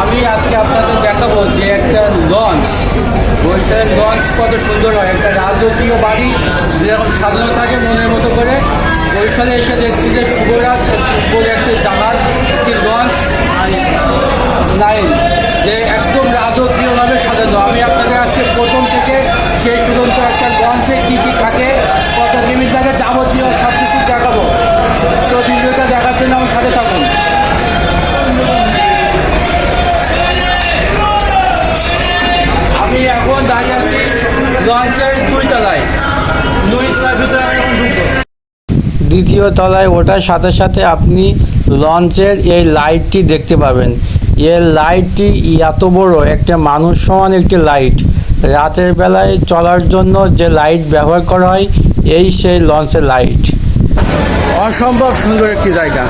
আমি আজকে আপনাদের দেখাবো যে একটা লঞ্চ, বরিশালের লঞ্চ কত সুন্দর হয়। একটা রাজকীয় বাড়ি, যেরকম সাজানো থাকে মনের মতো করে। বরিশালে এসে দেখছি যে শুভরাজ বলে একটা জাহাজ একটি লঞ্চ লাইন, যে একদম রাজকীয়ভাবে সাজানো। আমি আপনাদের আজকে প্রথম থেকে শেষ পর্যন্ত একটা লঞ্চে কী কী থাকে, কত কেমি থাকে, যাবতীয় সাথে থাকুন। আমি এখন দাঁড়িয়ে আছি লঞ্চের দুই তলায়। দুই তলার ভিতরে আমি এখন দ্বিতীয় তলায় ওঠার সাথে সাথে আপনি লঞ্চের এই লাইটটি দেখতে পাবেন। এই লাইটটি এত বড়, একটা মানুষ সমান একটি লাইট। রাতের বেলায় চলার জন্য যে লাইট ব্যবহার করা হয়, এই সেই লঞ্চের লাইট। অসম্ভব সুন্দর একটি জায়গা।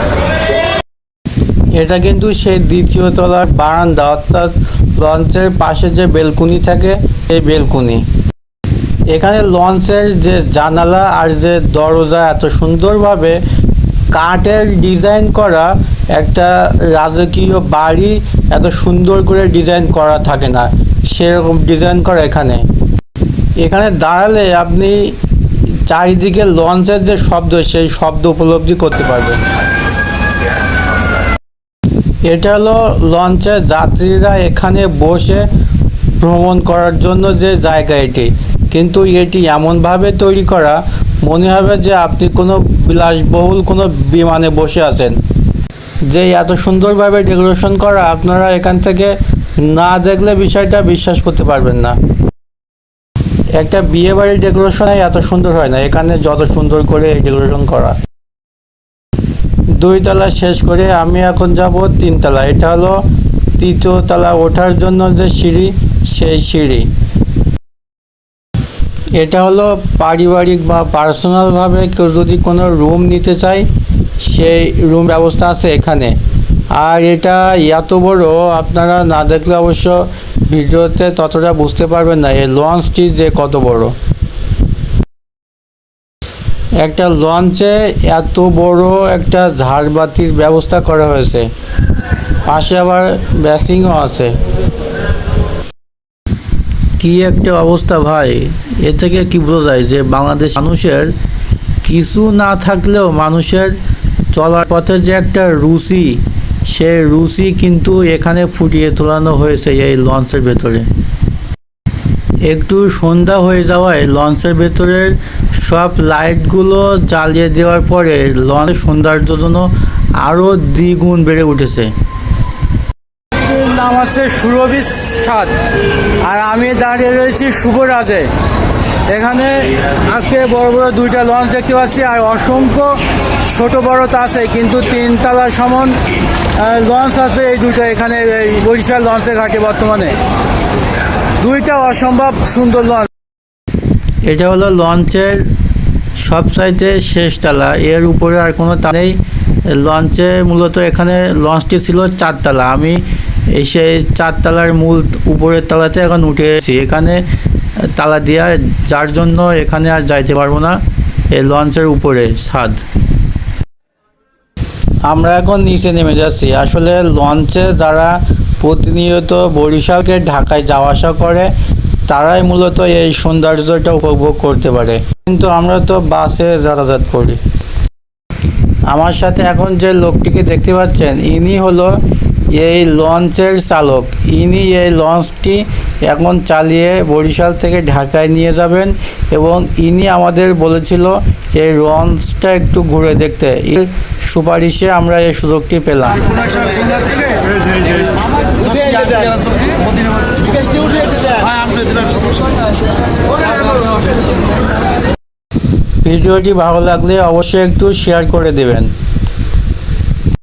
এটা কিন্তু সেই দ্বিতীয় তলার বারান্দা, অর্থাৎ লঞ্চের পাশে যে বেলকুনি থাকে এই বেলকুনি। এখানে লঞ্চের যে জানালা আর যে দরজা এত সুন্দরভাবে কাঠের ডিজাইন করা একটা রাজকীয় বাড়ি এত সুন্দর করে ডিজাইন করা থাকে না। সেরকম ডিজাইন করা এখানে। এখানে দাঁড়ালে আপনি চারিদিকে লঞ্চের যে শব্দ, সেই শব্দ উপলব্ধি করতে পারবেন এটা হলো লঞ্চে যাত্রীরা এখানে বসে ভ্রমণ করার জন্য যে জায়গা এটি। কিন্তু এটি এমনভাবে তৈরি করা, মনে হবে যে আপনি কোনো বিলাসবহুল কোনো বিমানে বসে আছেন। যে এত সুন্দরভাবে ডেকোরেশন করা, আপনারা এখান থেকে না দেখলে বিষয়টা বিশ্বাস করতে পারবেন না। একটা বিয়ে বাড়ির ডেকোরেশনে এত সুন্দর হয় না, এখানে যত সুন্দর করে ডেকোরেশন করা। দুই তলা শেষ করে আমি এখন যাব তিনতলা এটা হলো তৃতীয় তলা ওঠার জন্য যে সিঁড়ি, সেই সিঁড়ি। এটা হলো পারিবারিক বা পার্সোনালভাবে কেউ যদি কোনো রুম নিতে চায়, সেই রুম ব্যবস্থা আছে এখানে। আর এটা এত বড়, আপনারা না দেখলে অবশ্য ভিডিওতে ততটা বুঝতে পারবেন না, এই লঞ্চটি যে কত বড়। একটা লঞ্চে এত বড় একটা ঝাড়বাতির ব্যবস্থা করা হয়েছে। পাশে আবার ব্যাসিংও আছে। কি একটা অবস্থা ভাই, এ থেকে কি বোঝা যায় যে বাংলাদেশ মানুষের কিছু না থাকলেও মানুষের চলার পথে যে একটা রুচি সেই রুচি কিন্তু এখানে ফুটিয়ে তোলানো হয়েছে এই লঞ্চের ভেতরে। একটু সন্ধ্যা হয়ে যাওয়ায় লঞ্চের ভেতরের সব লাইটগুলো জ্বালিয়ে দেওয়ার পরে লঞ্চের সৌন্দর্য জন্য আরও দ্বিগুণ বেড়ে উঠেছে। নাম হচ্ছে সুরভি সাদ আর আমি দাঁড়িয়ে রয়েছি শুভরাজে। এখানে আজকে বড় বড় দুইটা লঞ্চ দেখতে পাচ্ছি, আর অসংখ্য ছোট বড় তো আছে, কিন্তু তিনতলা সমান লঞ্চ আছে এই দুইটা এখানে, এই বরিশাল লঞ্চের ঘাটে বর্তমানে। দুইটা অসম্ভব সুন্দর লঞ্চ। এটা হলো লঞ্চের সবচাইতে শেষ তালা, এর উপরে আর কোনো তা নেই। লঞ্চে মূলত এখানে লঞ্চটি ছিল চারতলা আমি সেই চারতলার মূল উপরের তালাতে এখন উঠে এসেছি। এখানে তালা দেওয়া যার জন্য এখানে আর যাইতে পারব না, এই লঞ্চের উপরে, ছাদ। আমরা এখন নিচে নেমে যাচ্ছি। আসলে লঞ্চে যারা প্রতিনিয়ত বরিশালকে, ঢাকায় যাওয়া আসা করে, তারাই মূলত এই সৌন্দর্যটা উপভোগ করতে পারে। কিন্তু আমরা তো বাসে যাতায়াত করি। আমার সাথে এখন যে লোকটিকে দেখতে পাচ্ছেন, ইনি হলো এই লঞ্চের চালক। ইনি এই লঞ্চটি এখন চালিয়ে বরিশাল থেকে ঢাকায় নিয়ে যাবেন এবং ইনি আমাদের বলেছিল এই লঞ্চটা একটু ঘুরে দেখতে। সুপারিশে আমরা এই সুযোগটি পেলাম। ভিডিওটি ভালো লাগলে অবশ্যই একটু শেয়ার করে দেবেন।